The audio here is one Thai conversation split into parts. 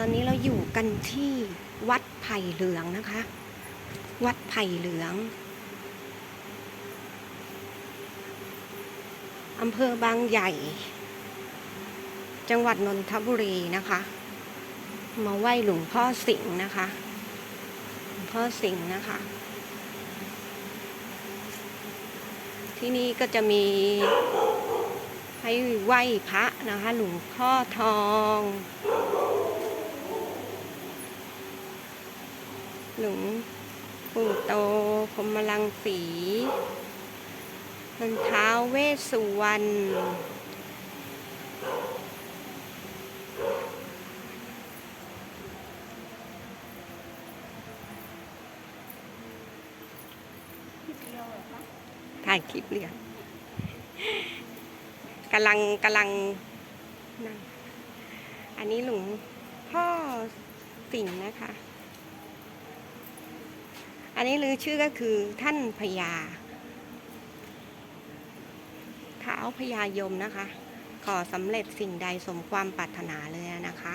อนนี้เราอยู่กันที่วัดไผ่เหลืองนะคะ วัดไผ่เหลืองอำเภอบางใหญ่ จังหวัดนนทบุรีนะคะ มาไหว้หลวงพ่อสิงห์นะคะหลวงพ่อสิงห์นะคะ ที่นี่ก็จะมีให้ไหว้พระนะคะ หลวงพ่อทอง หลวงปู่โตพมลังสีมันเท้าเวสสุวรรณถ่ายคลิปเรียกำลังกำลังนั่งอันนี้หลวงพ่อสิงห์นะคะ อันนี้ลือชื่อก็คือท่านพญาเท้าพญายมนะคะ ขอสำเร็จสิ่งใดสมความปรารถนาเลยนะคะ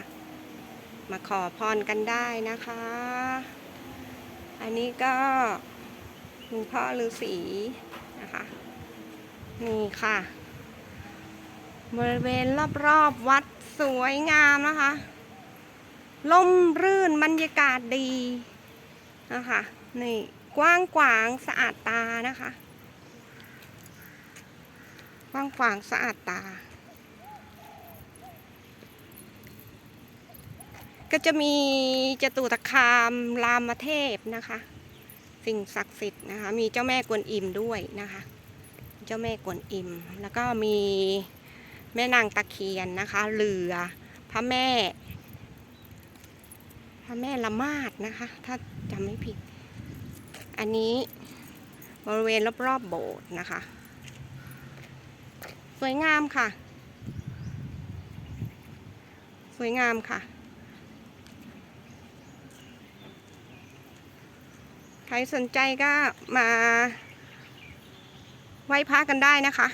มาขอพรกันได้นะคะ อันนี้ก็หลวงพ่อฤาษีนะคะ นี่ค่ะ บริเวณรอบๆวัดสวยงามนะคะ ล่มรื่นบรรยากาศดีนะคะ นี่กว้างขวางสะอาดตานะคะ กว้างขวางสะอาดตา ก็จะมีจตุตคามรามเทพนะคะ สิ่งศักดิ์สิทธิ์นะคะ มีเจ้าแม่กวนอิมด้วยนะคะ เจ้าแม่กวนอิม แล้วก็มีแม่นางตะเคียนนะคะ เรือ พระแม่ พระแม่ละมาดนะคะ ถ้าจำไม่ผิด อันนี้บริเวณรอบๆโบสถ์นะคะ สวยงามค่ะ สวยงามค่ะ ใครสนใจก็มาไหว้พระกันได้นะคะ